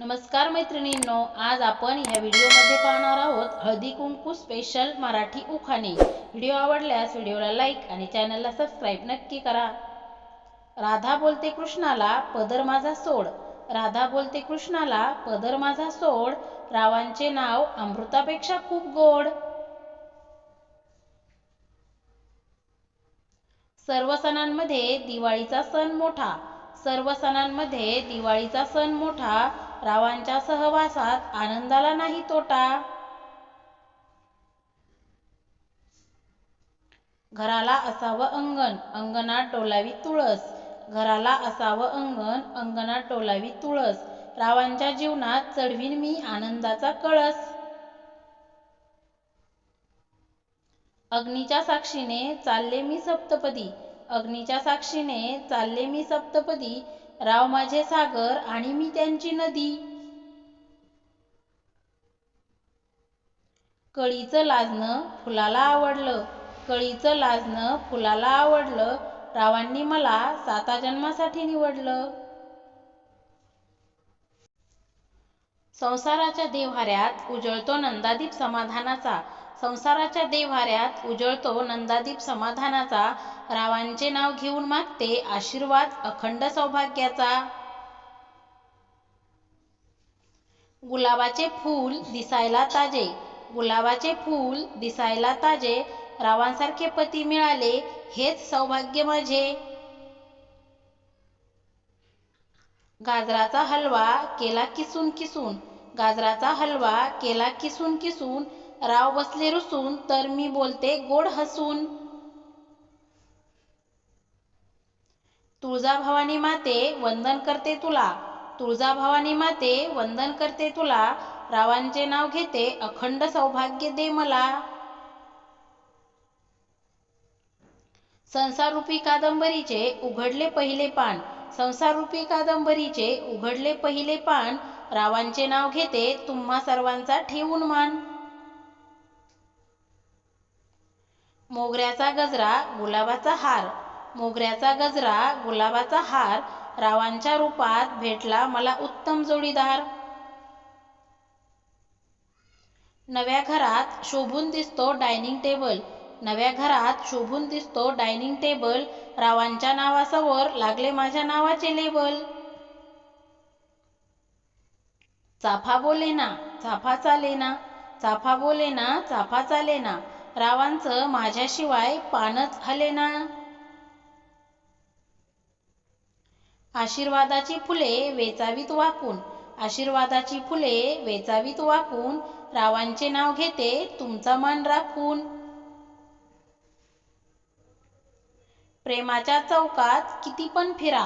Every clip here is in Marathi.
नमस्कार मैत्रिणींनो आज आपण या व्हिडिओमध्ये पाहणार आहोत हळदी कुंकू स्पेशल मराठी उखाणे. व्हिडिओ आवडल्यास व्हिडिओला लाईक आणि चॅनलला सबस्क्राईब नक्की करा. राधा बोलते कृष्णाला पदर माझा सोड. राधा बोलते कृष्णाला पदर माझा सोड. रावांचे नाव अमृतापेक्षा खूप गोड. सर्व सणांमध्ये दिवाळीचा सण मोठा. सर्व सणांमध्ये दिवाळीचा सण मोठा. रावांच्या सहवासात आनंदाला नाही तोटा. घराला असावं अंगण अंगणात टोलावी तुळस. घराला असावं अंगण अंगणात टोलावी तुळस. रावांच्या जीवनात चढवीन मी आनंदाचा कळस. अग्नीच्या साक्षीने चालले मी सप्तपदी. अग्नीच्या साक्षीने चालले मी सप्तपदी. राव माझे सागर आणि मी त्यांची नदी. कळीचं लाजणं फुलाला आवडलं. कळीचं लाजणं फुलाला आवडलं. रावांनी मला साता जन्मासाठी निवडलं. संसाराच्या देव्हाऱ्यात उजळतो नंदादीप समाधानाचा. संसाराच्या देव्हाऱ्यात उजळतो नंदादीप समाधानाचा. रावांचे नाव घेऊन मागते आशीर्वाद अखंड सौभाग्याचा. गुलाबाचे फूल दिसायला ताजे. गुलाबाचे फूल दिसायला ताजे. रावांसारखे पती मिळाले हेच सौभाग्य माझे. गाजराचा हलवा केला किसून किसून. गाजराचा हलवा केला किसून किसून. राव बसले रुसून तर मी बोलते गोड हसून. तुळजाभवानी माते वंदन करते तुला. तुळजाभवानी माते वंदन करते तुला. रावांचे नाव घेते अखंड सौभाग्य दे मला. संसारूपी कादंबरीचे उघडले पहिले पान. संसारूपी कादंबरीचे उघडले पहिले पान. रावांचे नाव घेते तुम्हा सर्वांचा ठेवून मान. मोगऱ्याचा गजरा गुलाबाचा हार. मोगऱ्याचा गजरा गुलाबाचा हार. रावांच्या रूपात भेटला मला उत्तम जोडीदार. नव्या घरात शोभून दिसतो डायनिंग टेबल. नव्या घरात शोभून दिसतो डायनिंग टेबल. रावांच्या नावासमोर लागले माझ्या नावाचे लेबल. चाफा बोले ना चाफा चाले ना चाफा बोले ना चाफा चाले ना रावांचं माझ्याशिवाय पानच आले ना. आशीर्वादाची फुले वेचावीत वाकून आशीर्वादाची फुले वेचावीत वाकून रावांचे नाव घेते तुमचा मान राखून. प्रेमाच्या चौकात किती पण फिरा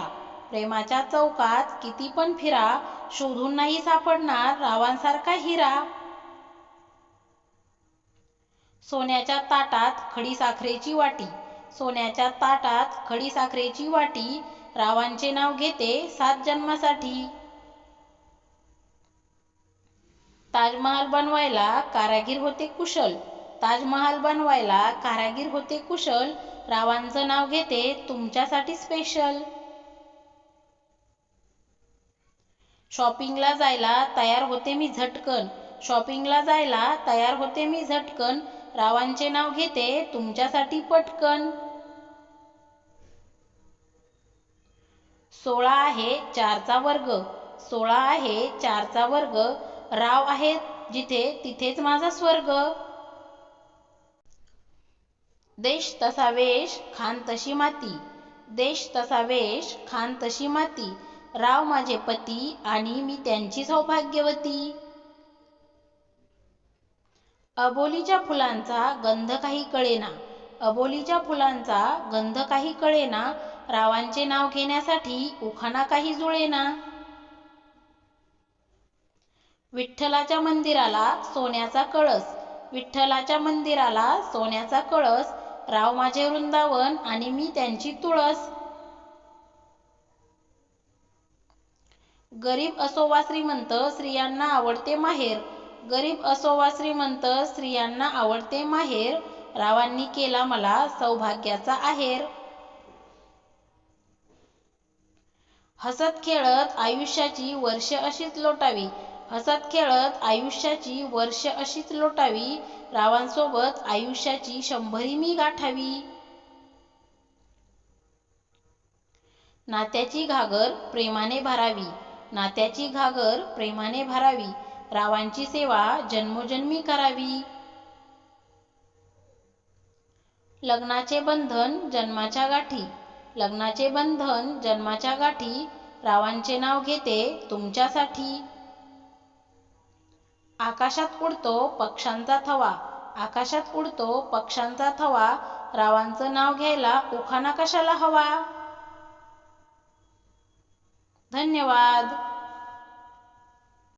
प्रेमाच्या चौकात किती पण फिरा शोधून नाही सापडणार रावांसारखा हिरा. सोन्याच्या ताटात खडी साखरेची वाटी. सोन्याच्या ताटात खडी साखरेची वाटी. रावांचे नाव घेते सात जन्मासाठी. ताजमहाल बनवायला कारागीर होते कुशल. ताजमहाल बनवायला कारागीर होते कुशल. रावांचं नाव घेते तुमच्यासाठी स्पेशल शॉपिंगला जायला तयार होते मी झटकन. शॉपिंगला जायला तयार होते मी झटकन. रावांचे नाव घेते तुमच्यासाठी पटकन. सोळा आहे चारचा वर्ग. सोळा आहे चारचा वर्ग. राव आहेत जिथे तिथेच माझा स्वर्ग. देश तसा वेश खान तशी माती. देश तसा वेश खान तशी माती. राव माझे पती आणि मी त्यांची सौभाग्यवती. अबोलीच्या फुलांचा गंध काही कळेना. अबोलीच्या फुलांचा गंध काही कळेना. रावांचे नाव घेण्यासाठी उखाणा काही जुळेना. विठ्ठलाच्या मंदिराला सोन्याचा कळस. विठ्ठलाच्या मंदिराला सोन्याचा कळस. राव माझे वृंदावन आणि मी त्यांची तुळस. गरीब असो वा श्रीमंत स्त्रियांना आवडते माहेर. गरीब असो वा श्रीमंत स्त्रियांना आवडते माहेर. रावांनी केला मला सौभाग्याचा आहेर. हसत खेळत आयुष्याची वर्ष अशीच लोटावी. हसत खेळत आयुष्याची वर्ष अशीच लोटावी. रावांसोबत आयुष्याची शंभरी मी गाठावी. नात्याची घागर प्रेमाने भरावी. नात्याची घागर प्रेमाने भरावी. रावांची सेवा जन्मोजन्मी करावी. लग्नाचे बंधन जन्माच्या गाठी. लग्नाचे बंधन जन्माच्या गाठी. रावांचे नाव घेते तुमच्यासाठी. आकाशात उडतो पक्षांचा थवा. आकाशात उडतो पक्षांचा थवा. रावांचं नाव घ्यायला उखाणा कशाला हवा? धन्यवाद.